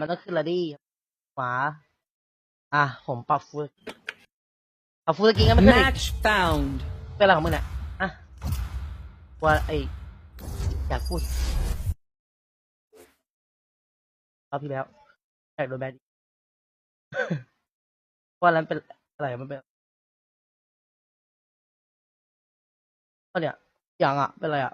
มันต้องขึ้นและดิหมาอะ ผมปรับฟูลปรับฟูลสกินกันไม่ขึ้นอีก Match found. เป็นอะไรของมึงเนี่ยอะว่าไออยากพูดรอบที่แล้วแอกโดนแบนอีกว่านั้นเป็นอะไรมันเป็นก็เนี่ยอย่างอะ เป็นอะไรอะ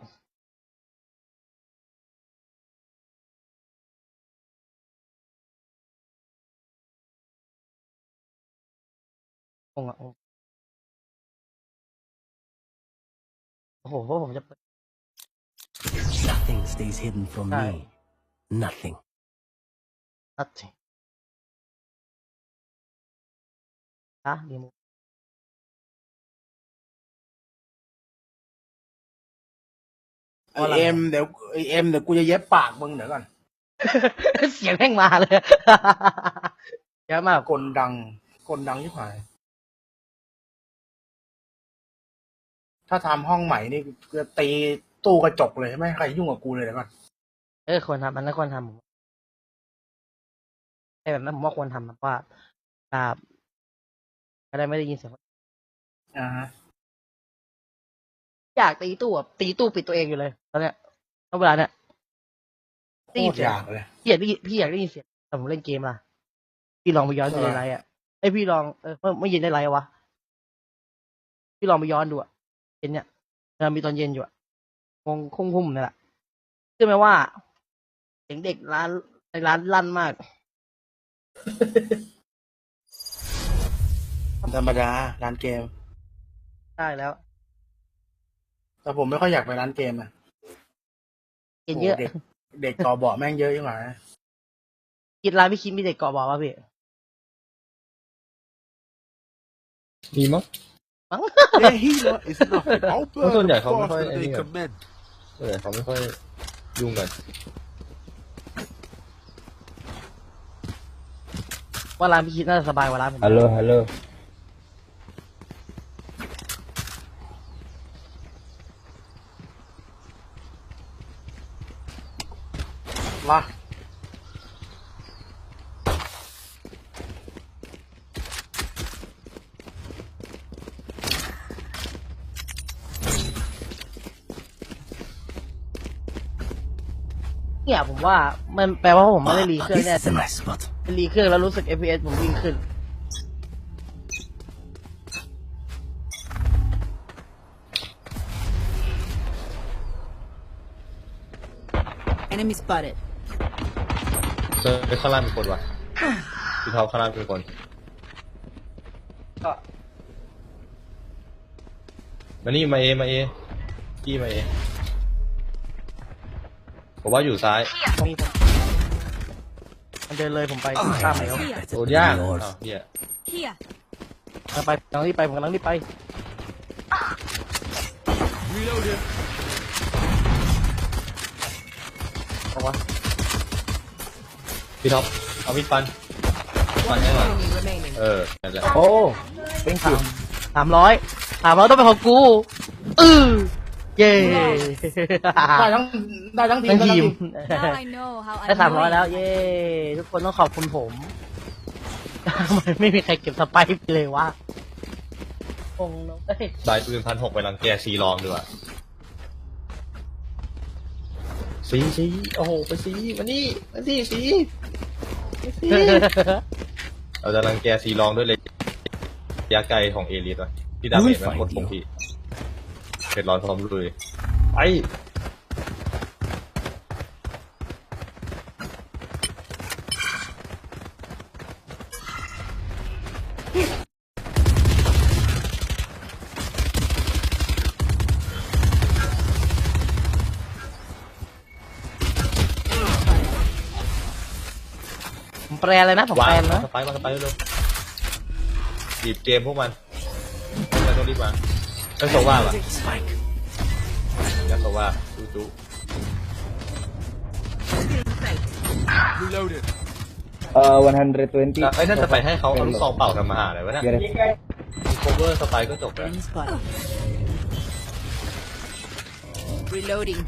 งงอะงงโอ้โหผมจะเปิด Nothing stays hidden from No. me. Nothing. นัดสิอะดีมูไอเอ็มเดี๋ยวไอเอ็มเดี๋ยวกูจะเย็บปากมึงเดี๋ยวก่อน เสียงแม่งมาเลย เยอะมากกลดังกลดังที่หาย ถ้าทำห้องใหม่นี่จะตีตู้กระจกเลยไม่ให้ใครยุ่งกับกูเลยเดี๋ยวก่อนเออควรทำมันนั้นควรทำผมไอ้แบบนั้นผมว่าควรทำแบบว่าแบบก็ได้ไม่ได้ยินเสียงอ่าฮะอยากตีตู้แบบตีตู้ปิดตัวเองอยู่เลยตอนเนี้ยตอนเวลาเนี้ยโคตรอยากเลยพี่อยากได้ยินพี่อยากได้ยินเสียงแต่ผมเล่นเกมล่ะ พี่ลองไปย้อนดูในไลน์อะไอยพี่ลองเออไม่ไม่เย็นได้ไลน์วะพี่ลองไปย้อนดูอะ เย็นเนี่ยมันมีตอนเย็นอยู่อะคงคงคุ้มนี่แหละเชื่อไหมว่าเสียงเด็กร้านในร้านลั่นมากธรรมดาร้านเกม ได้แล้ว แต่ผมไม่ค่อยอยากไปร้านเกมอะเห็นเยอะโเด็กเด็กก่อเบาะแม่งเยอะยิ่งหายกินร้านพี่คิดมีเด็กเกาะบอกว่าพี่ มีมั้ง Their healer is nothing. I'll burn Hold on, them yeah, hold on, faster hold on, than they yeah. can mend. เออเขาไม่ค่อยยุ่งกันว่าร้านพี่คิดน่าจะสบายกว่าร้านผมฮัลโหลฮัลโหลมา เนี่ยผมว่ามันแปลว่าผมไม่ได้รีเครื่อง this เนี่ย is a nice spot. รีเครื่องแล้วรู้สึก FPS ผมวิ่งขึ้น Enemy spotted. เออข้างล่างมีคนวะพี่ท็อปข้างล่างมีคนก็มานี่มาเอมาเอพี่มาเอ ผมว่าอยู่ซ้ายตรงนี้ผมมันเดินเลยผมไปข้ามไปแล้วโดนย่าง Yours. อ้าวเฮีย Here. กำลังไปกำลังรีบไปผมกำลังรีบไป Reloading. บอกว่าพี่ท็อปเอามีดฟันฟันให้หน่อย Enemy remaining. เออนั่นแหละโอ้เป็นสามสามร้อยสามร้อยต้องเป็นของกู อือ เย้ได้ทั้งได้ทั้งทีทั้มงทีม Now I know how ได้สามร้อย annoying แล้ว เย้ ทุกคนต้องขอบคุณผมทำไมไม่มีใครเก็บสไปร์ไปเลยวะคงเนอะเอ้ยได้ปืนพันหกไปรังแกซีลองดีกว่าสีสีโอ้โหไปสีมานี่มาสิสีมาสิเราจะรังแกซีลองด้วยเลยยะไกลของเอลิสวะที่ดาเมจมันกดผมพี่ เผ็ดร้อนพร้อมลุยไปผมแปลเลยนะผมวาแปลงนะสไปร์มาสไปร์เร็วๆหยิบเกมพวกมันไม่ต้องรีบมา ไม่โซว่าป่ะ Spike. อยากโซว่าจูจู Reloading. Uh, 120. ไอ้นั่นจะไปให้เขาเอาลูกซองเป่าทำมาหาอะไรวะเนี่ย Get it? โคเวอร์สไปร์ก็จบแล้ว Enemy spotted. Reloading.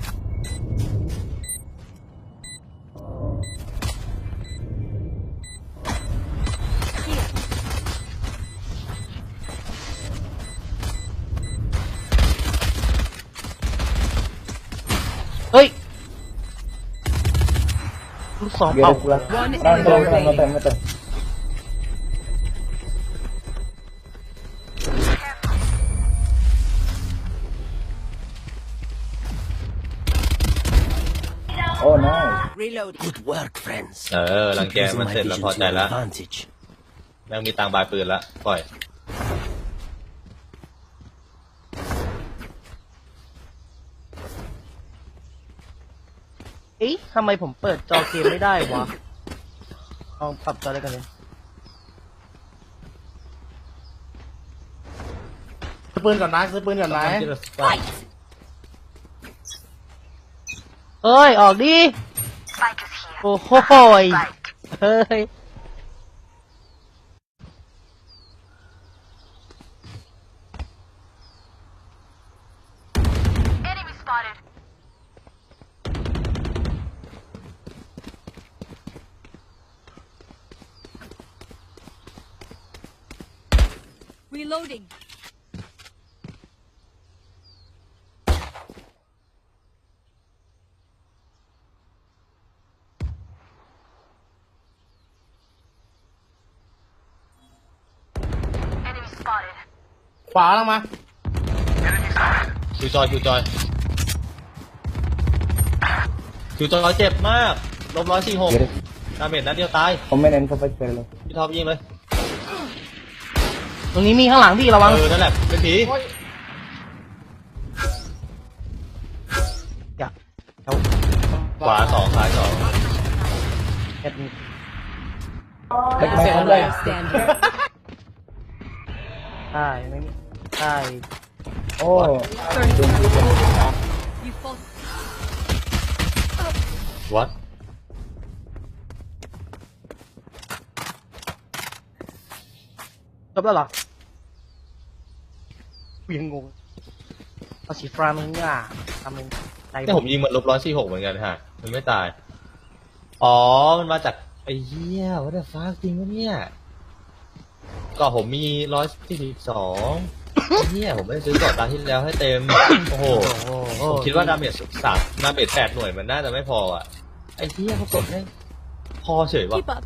สอง Get เป่า it plus. One Run, enemy run, run, no remaining. time, no time. Oh, nice. Reloading. Good work, friends. เออ รังแก Using มัน my เสร็จแล้ว vision พอ to ใจ your แล้ว advantage. แม่งมีตังค์บายปืนละปล่อย เอ๊ะ ทำไมผมเปิดจอเกมไม่ได้วะลองปรับจอได้กันเลยซื้อปืนก่อนนะซื้อปืนก่อนนะ เอ้ย ออกดิโอ้โหยเฮ้ย Reloading. Enemy spotted ขวาลังมาคิวจอยคิวจอยคิวจอยเจ็บมากลบร้อยสี่หก Get it. ดาเมจนัดเดียวตาย Comment and five parallel. พี่ท็อปยิงเลย ตรงนี้มีข้างหลังพี่ระวัง เออ นั่นแหละ เป็นผีอย่าเอาขวาสองขวาสองแค่นี้ Like my Last online. player standing. ใช่ไม่มี ใช่ Oh. You fall. วัดจบแล้วเหรอกูยังงงเอาสีฟ้ามึงอะทำมึงใจเนี่ยผมยิงมันลบร้อยสี่หกเหมือนกันฮะ มันไม่ตาย อ๋อ มันมาจากไอ้เหี้ยวัดฟ้าจริงปะเนี่ย ก็ผมมีร้อยสี่สิบสอง เหี้ยผมไม่ได้ซื้อก่อนตามที่แล้วให้เต็มโอ้โหโอ้โหผมคิดว่าดาเมจสามดาเมจแปดหน่วยมันน่าจะไม่พออะ ไอ้เหี้ยเขากดให้พอเฉยว่ะ Keep up.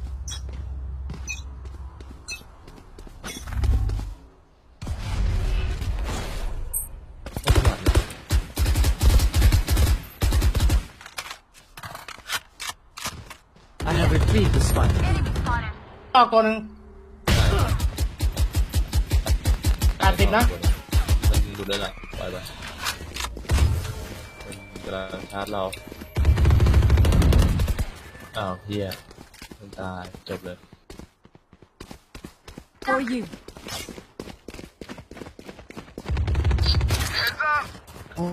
I have retrieved the spike. เอาตัวหนึ่ง ดสิบนะมันดูได้ละไปไปมันกำลังชาร์จเรา อ้าวเฮียมันตายจบเลย For you.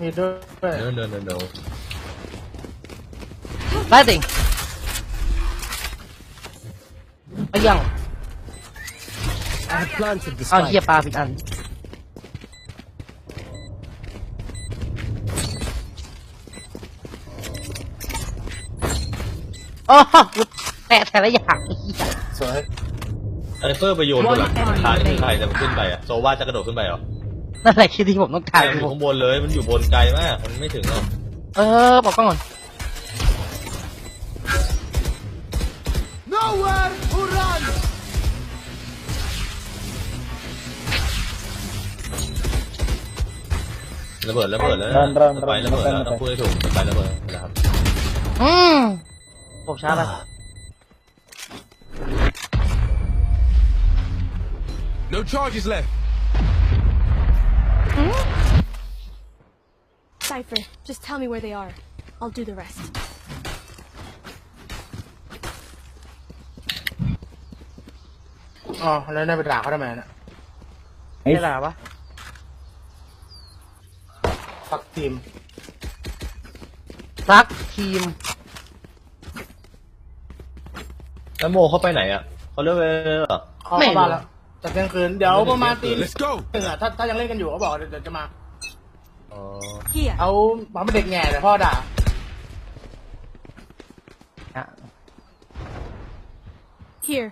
มีด้วย no no no no ได้ติงเอายัง I have planted the เอาเฮีย spike. ปลาผิดอัน โอ้โหแตะแต่ละอย่างไอ้เหี้ยสวยไอเฟอร์ไปโยนบนหลังคานี่คือใครจะมันขึ้นไปอะโซว่าจะกระโดดขึ้นไปเหรอนั่นแหละคือที่ผมต้องการใช่มันอยู่ข้างบนเลยมันอยู่บนไกลมากมันไม่ถึงหรอกเออบอกก่อน Nowhere to run! ระเบิดระเบิดแล้วรันรันสไปร์ระเบิดแล้วรันต้องพูดให้ถูกสไปร์ระเบิดนะครับอืม ผมช้าไป No charges left. Cypher, just tell me where they are. I'll do the rest. อ๋อแล้วได้ไปด่าเขาทำ แล้วโมเขาไปไหนอะเขาเลิกไปแล้วเหรอเขาไม่เข้ารู้บ้านแล้วจากเที่ยงคืนเดี๋ยวประมาณตี Let's go. หนึ่งอะถ้าถ้ายังเล่นกันอยู่เขาบอกเดี๋ยวเดี๋ยวจะมา อ๋อ Here. เอาหมาเป็นเด็กแง่แต่พ่อด่าอะ Here.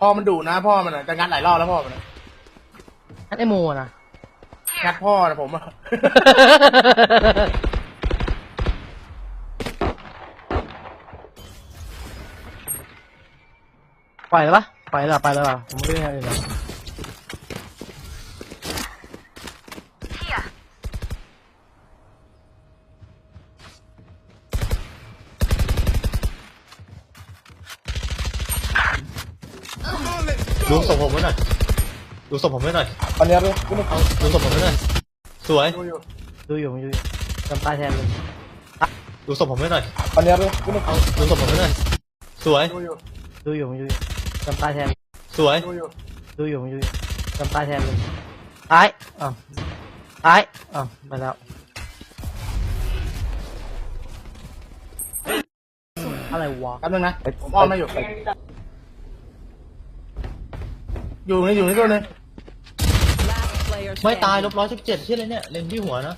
พ่อมันดุนะพ่อมันอะจะงัดหลายรอบแล้วพ่อมันอะนั่นไอ้โมนะ งัดพ่อนะผมอะ ปล่อยเลยปะปล่อยเลยเหรอไปเลยเหรอผมไม่ได้อะไรเลยดูศพผมไว้หน่อยดูศพผมไว้หน่อย Panearlo, uno. ดูศพผมไว้หน่อยสวยดูอยู่ดูอยู่ดูอยู่จำตายแทนเลยดูศพผมไว้หน่อย Panearlo, uno. ดูศพผมไว้หน่อยสวยดูอยู่ดูอยู่ดูอยู่ จำตายแทนสวย ดูอยู่ดูอยู่ดูอยู่จำตายแทนเลยตายอ้าวตายอ้าวไปแล้วอะไรวะแป๊บนึงนะผมอ้อมไม่อยู่ อยู่นี่อยู่นี่ตัวหนึง Last player ไม่ตายล standing. บร้อยสิบเจ็ดใช่เลยเนี่ยเล็งที่หัวนะ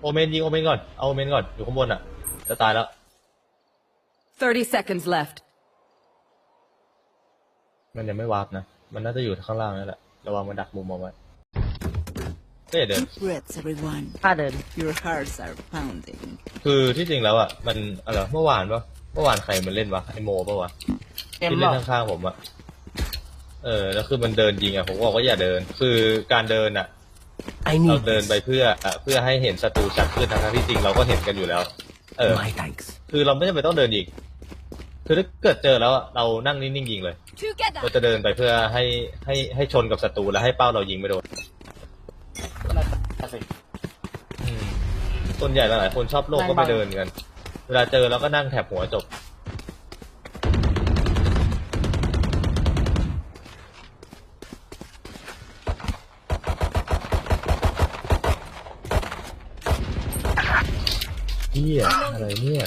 โอเมนยิงโอเมนก่อน เอาโอเมนก่อนอยู่ข้างบนอะ จะตายแล้ว30 seconds left. มันยังไม่วาร์ปนะ มันน่าจะอยู่ข้างล่างนั่นแหละ ระวังมันดักมุมเอาไว้เต้เดิน Breaths, everyone. ถ้าเดิน Your hearts are pounding. คือที่จริงแล้วอะ มันอะไรวะเมื่อวานปะเมื่อวานใครมันเล่นวะ ไอโมปะวะ เกมที่หรเล่อนข้างๆผมอะเออ แล้วคือมันเดินยิงอะผมบอกว่าอย่าเดิน คือการเดินอะ I เรา need เดินไป this. เพื่ออะเพื่อให้เห็นศัตรูชัดขึ้นทั้งๆที่จริงเราก็เห็นกันอยู่แล้ว เออ My thanks. คือเราไม่จำเป็นต้องเดินอีกคือถ้าเกิดเจอแล้วอะเรานั่งนิ่งๆยิงเลย Together. เราจะเดินไปเพื่อให้ให้ให้ชนกับศัตรูแล้วให้เป้าเรายิงไม่โดนสิอืมส่วนใหญ่หลายๆคนชอบโลกก็ไปเดินกัน เวลาเจอแล้วก็นั่งแถบหัวจบ เฮียอะไรเนี่ย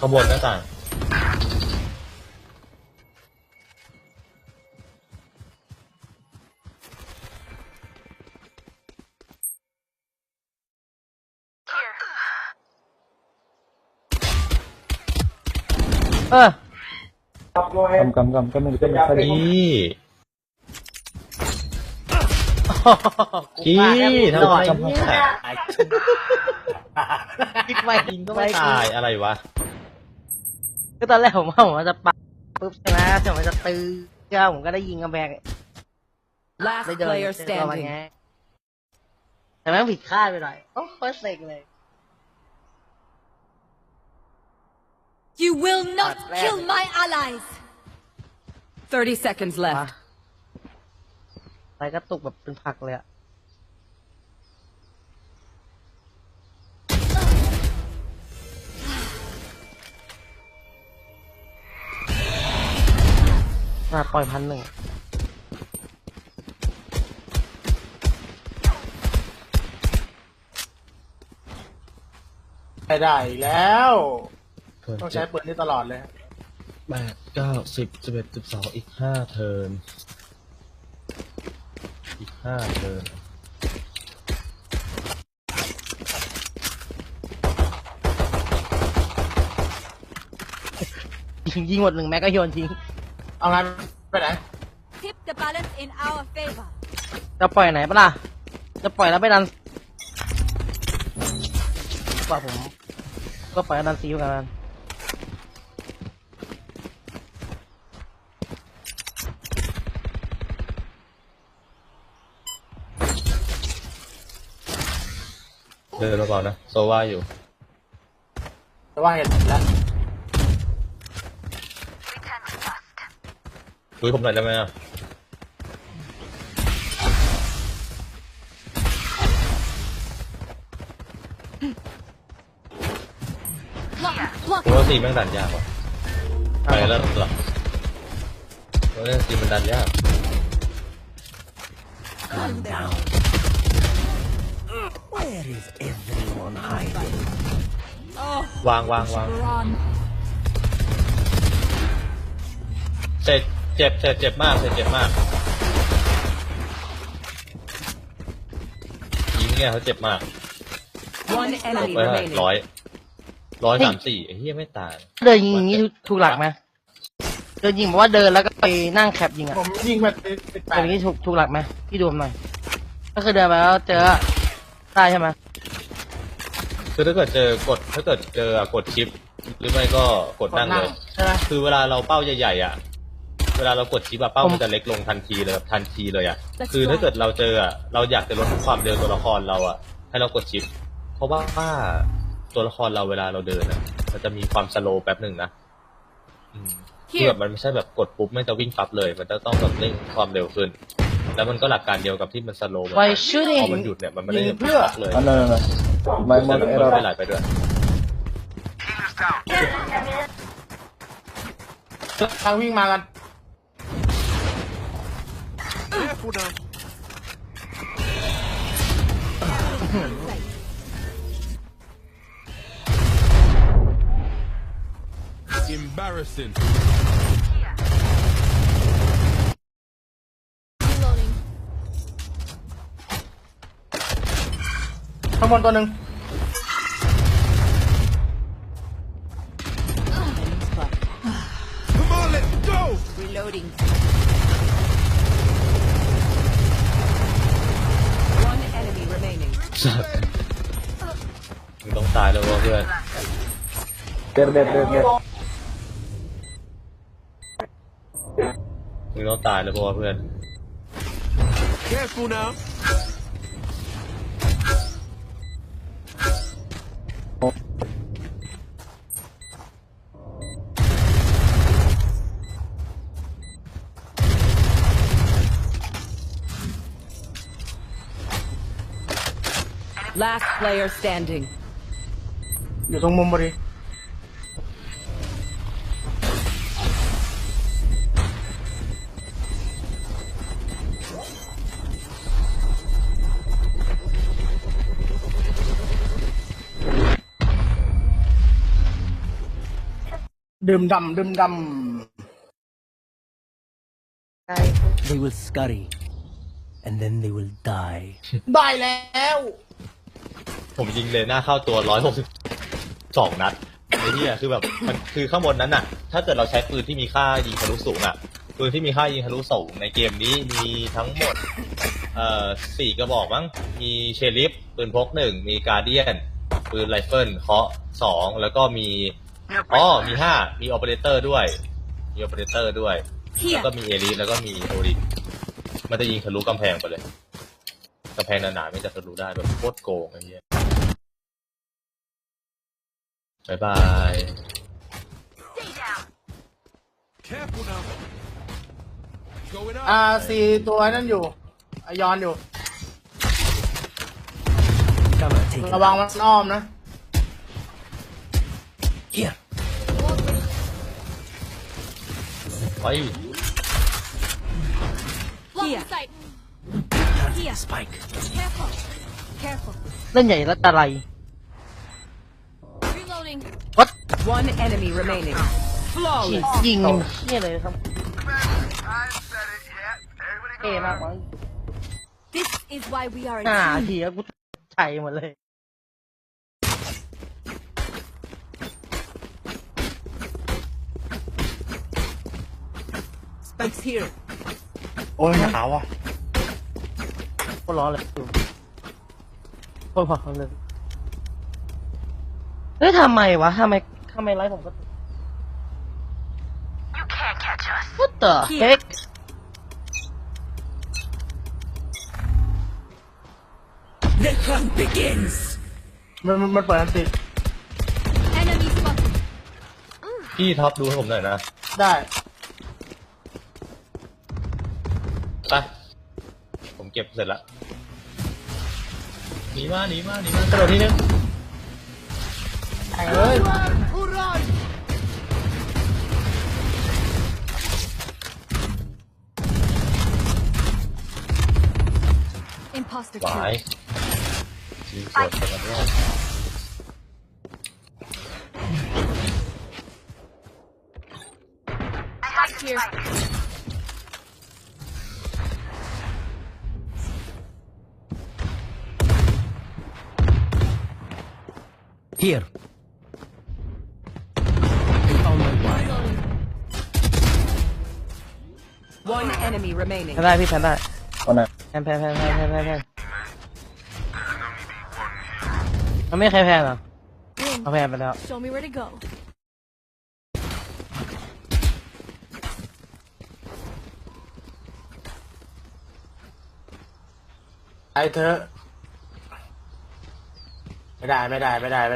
ขางบวนหน้าต่าง เออ Come, come, come, come in, come in. นี่กูจี้ว่าแล้วทำหน่ไมอยเนี่ยคิดไปยิงก็ไม่ตายอะไรวะ ก็ตอนแรกผมว่าผมจะปักปุ๊บใช่ไหมเสร็จผมจะตื้อเจ้าผมก็ได้ยิงกำแพง Last ได้เดิน player เดินเข้ามา standing. ไงแต่แม่งผิดคาดไปหน่อย โอ้โคตรเซ็งเลย You will not Right, kill left. my allies. 30 seconds มา left. ไปกระตุกแบบเป็นผักเลยอะ มาปล่อยพันหนึ่งไม่ได้อีกแล้ว ต้องใช้ปืนนี้ตลอดเลยแปดเก้าสิบสิบเอ็ดสิบสองอีกห้าเทิร์นอีกห้าเทิร์นยิงยิงหมดหนึ่งแม็กก็โยนทิ้ง เอางั้นไปไหน Tip the balance in our favor. จะปล่อยไหนปะล่ะ จะปล่อยแล้วไปดันกว่าผม ก็ปล่อยแล้วดันซีเหมือนกัน เดินมาก่อนนะโซว่าอยู่แต่ว่าเห็นแล้วคุยผมหน่อยได้ไหมอะ Block. เพราะว่าซีแม่งดันยากว่ะไปแล้วหรอเพราะว่าซีมันดันยาก Calm down. Where is everyone hiding? วางวางวาง Run. เสร็จเจ็บเสร็จเจ็บมากเสร็จเจ็บมากยิงเนี่ยเขาเจ็บมาก One enemy ไปเท่าไหร่ remaining. ร้อยร้อยสามสี่ไอ้เหี้ยไม่ตาย เดินยิงอย่างนี้ถูกหลักไหมเดินยิงบอกว่าเดินแล้วก็ไปนั่งแคปยิงอะผมยิงมาติดแปเดินดอย่างนี้ถูกถูกหลักไหมพี่ดูผมหน่อยก็คือเดินไปแล้วเจอ ได้ใช่ไหมคือถ้าเกิดเจอกดถ้าเกิดเจอกดชิป หรือไม่ก็กดกดนั่งนั่เลงยใช่ไหม คือเวลาเราเป้าใหญ่ๆอะ เวลาเรากดชิปอะเป้ามันจะเล็กลงทันทีเลยแบบทันทีเลยอะ Let's คือ go ถ้าเกิดเราเจออะเราอยากจะลดความเร็วตัวละครเราอะ ให้เรากดชิป เพราะว่าตัวละครเราเวลาเราเดินอะ มันจะมีความสโลว์แป๊บหนึ่งนะอืมคือแบบมันไม่ใช่แบบกดปุ๊บไม่จะวิ่งปั๊บเลย มันจะต้องแบบเร่งความเร็วขึ้น แล้วมันก็หลักการเดียวกับที่มันสโลว์เหมือน Why กัน shooting พอมันหยุดเนี่ยมันไม่ได้ยิงเพื่อปั๊บเลย Ah, no, no, no. My แต่ mod มัน error. ไม่ไหลไปด้วย ทางวิ่งมากัน Careful now. Embarrassing. ข้างบนตัวหนึ่ง Come on, let's go. Reloading. One enemy remaining. มึงต้องตายแล้ววะเพื่อน There, there, there, there. มึงต้องตายแล้วเพราะว่าเพื่อน Careful now. Last player standing. อยู่ตรงมุมพอดี ดื่มดำดื่มด They will scurry, and then they will die. ำได้แล้ว ผมยิงเลยหน้าเข้าตัวร้อยหกสิบสองนัดไอ้เนี่ยคือแบบมันคือข้างบนนั้นน่ะ ถ้าเกิดเราใช้ปืนที่มีค่ายิงทะลุสูงอะปืนที่มีค่ายิงทะลุสูงในเกมนี้มีทั้งหมดเอ่อสี่กระบอกมั้งมีเชลิฟปืนพกหนึ่งมีการเดียนปืนไรเฟิลเคาะสองแล้วก็มีอ๋อมีห้ามีออเปอเรเตอร์ด้วยมีออเปอเรเตอร์ด้วย แล้วก็มีเอลิแล้วก็มีโอริมันจะยิงทะลุกำแพงไปเลย กำแพงหนาๆไม่จะทะลุได้แบบโคตรโกงไอ้เหี้ยบายบาย Careful now. Going อ่า up. สี่ตัวนั่นอยู่อะยอนอยู่ Come on, take it. ระวังมันอ้อมนะ Here. ไป Here. Sight. Here. Spike. Careful. Careful. เล่นใหญ่รัตอะไร Reloading. One enemy remaining. ฉีด Flawless. ยิงเนี่ยเลยครับ เท่มากมั้ง This is why we are a ห้า team. ทีแล้วกูใช่หมดเลย Spikes here. โอ้ยหนาวอะ ก็ร้อนเลยดูโคตรพอเลยเฮ้ยทำไมวะทำไมทำไมไลฟ์ผมก็ You can't catch us What the heck The hunt begins. มันมันมันเปิดอันติด Enemy spotted. พี่ท็อปดูให้ผมหน่อยนะ ได้ เก็บเสร็จละหนีมาหนีมาหนีมากระโดดทีนึงเอ้ย Imposter หวาย kill. ยิงสดไปกันด้วย Here. One enemy remaining. Have I beat him back? One. Pam, pam, pam, pam, pam, pam. I'm here, I'm here, I'm Show me where to go. I'm here. I'm here,